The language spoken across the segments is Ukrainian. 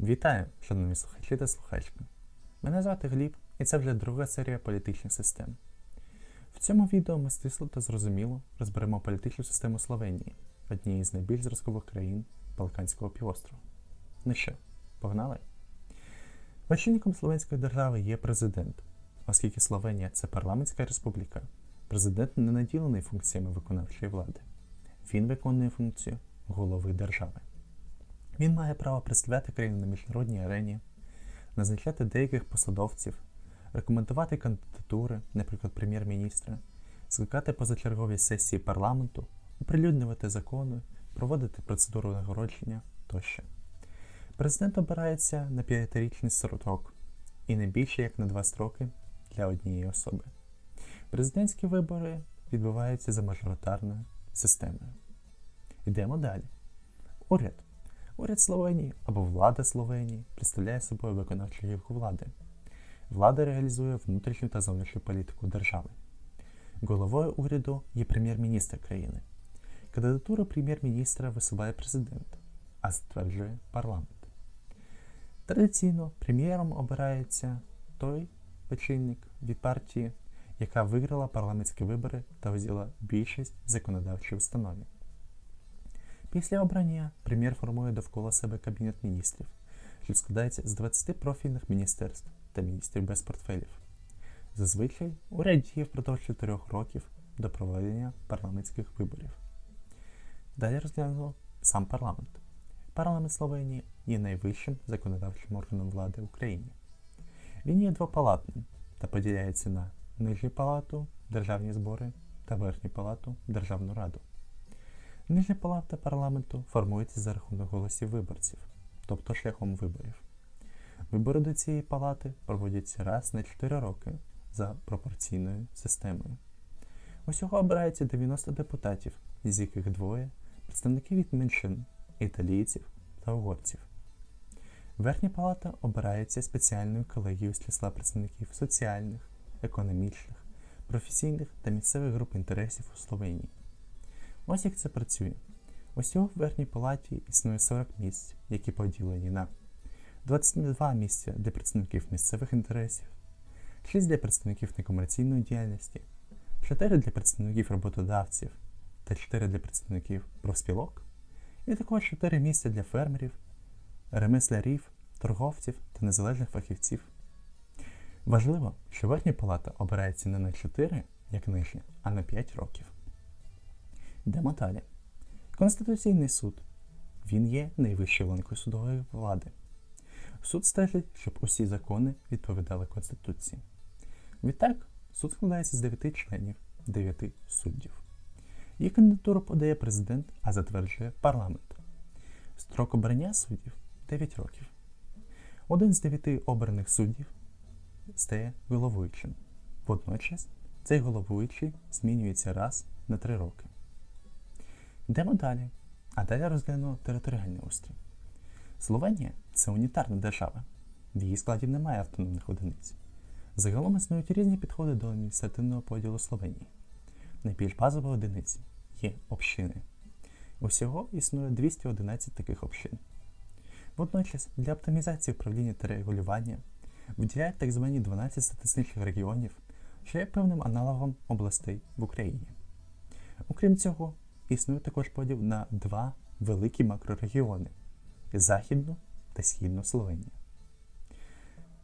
Вітаю, шановні слухачі та слухачки. Мене звати Гліб, і це вже друга серія політичних систем. В цьому відео ми стисло та зрозуміло розберемо політичну систему Словенії, однієї з найбільш зразкових країн Балканського півострова. Ну що, погнали? Очільником Словенської держави є президент, оскільки Словенія це парламентська республіка. Президент не наділений функціями виконавчої влади. Він виконує функцію голови держави. Він має право представляти країну на міжнародній арені, назначати деяких посадовців, рекомендувати кандидатури, наприклад, прем'єр-міністра, скликати позачергові сесії парламенту, оприлюднювати закони, проводити процедуру нагородження тощо. Президент обирається на п'ятирічний срок і не більше як на два строки для однієї особи. Президентські вибори відбуваються за мажоритарною системою. Йдемо далі. Уряд. Уряд Словенії або влада Словенії представляє собою виконавчу гілку влади. Влада реалізує внутрішню та зовнішню політику держави. Головою уряду є прем'єр-міністр країни. Кандидатуру прем'єр-міністра висуває президент, а затверджує парламент. Традиційно прем'єром обирається той очільник від партії, яка виграла парламентські вибори та взяла більшість в законодавчій установі. Після обрання прем'єр формує довкола себе кабінет міністрів, що складається з 20 профільних міністерств та міністрів без портфелів. Зазвичай уряд діє впродовж 4 років до проведення парламентських виборів. Далі розглянемо сам парламент. Парламент Словенії є найвищим законодавчим органом влади в Україні. Він є двопалатним та поділяється на нижню палату державні збори та верхню палату Державну раду. Нижня палата парламенту формується за рахунок голосів виборців, тобто шляхом виборів. Вибори до цієї палати проводяться раз на 4 роки за пропорційною системою. Усього обирається 90 депутатів, із яких двоє представники від меншин італійців та угорців. Верхня палата обирається спеціальною колегією з числа представників соціальних, економічних, професійних та місцевих груп інтересів у Словенії. Ось як це працює. Усього в верхній палаті існує 40 місць, які поділені на 22 місця для представників місцевих інтересів, 6 для представників некомерційної діяльності, 4 для представників роботодавців та 4 для представників профспілок, і також 4 місця для фермерів, ремеслярів, торговців та незалежних фахівців. Важливо, що верхня палата обирається не на 4, як нижня, а на 5 років. Йдемо далі. Конституційний суд. Він є найвищою ланкою судової влади. Суд стежить, щоб усі закони відповідали Конституції. Відтак, суд складається з 9 членів, 9 суддів. Її кандидатуру подає президент, а затверджує парламент. Строк обрання суддів 9 років. Один з 9 обраних суддів стає головуючим. Водночас цей головуючий змінюється раз на 3 роки. Йдемо далі. А далі розглянемо територіальний устрій. Словенія це унітарна держава. В її складі немає автономних одиниць. Загалом існують різні підходи до адміністративного поділу Словенії. Найбільш базові одиниці є общини. Усього існує 211 таких общин. Водночас для оптимізації управління та регулювання виділяють так звані 12 статистичних регіонів, що є певним аналогом областей в Україні. Окрім цього, існує також поділ на два великі макрорегіони Західну та Східну Словенію.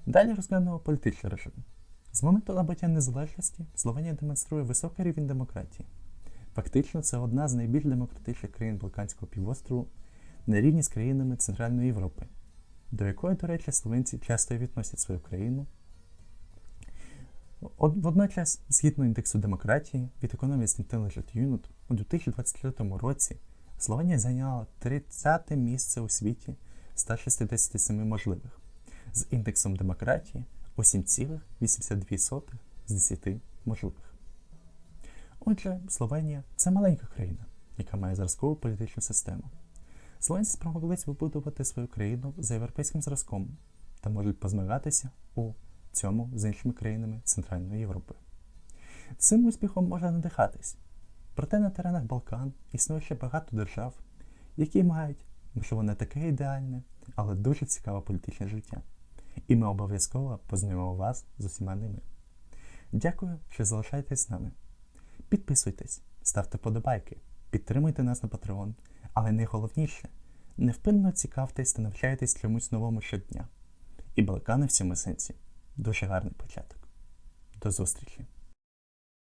Далі розглянемо політичний режим. З моменту набуття незалежності Словенія демонструє високий рівень демократії. Фактично, це одна з найбільш демократичних країн Балканського півострову на рівні з країнами Центральної Європи, до якої, до речі, словенці часто відносять свою країну. Водночас, згідно індексу демократії від Economist Intelligent Unit, у 2023 році Словенія зайняла 30 місце у світі з 167 можливих, з індексом демократії у 7,82 з 10 можливих. Отже, Словенія це маленька країна, яка має зразкову політичну систему. Словенці спромоглись вибудувати свою країну за європейським зразком та можуть позмагатися у цьому з іншими країнами Центральної Європи. Цим успіхом можна надихатись. Проте на теренах Балкан існує ще багато держав, які мають, можливо, не таке ідеальне, але дуже цікаве політичне життя. І ми обов'язково познайомимо вас з усіма ними. Дякую, що залишаєтесь з нами. Підписуйтесь, ставте подобайки, підтримуйте нас на Patreon, але найголовніше невпинно цікавтесь та навчайтесь чомусь новому щодня. І балкани в цьому сенсі дуже гарний початок. До зустрічі!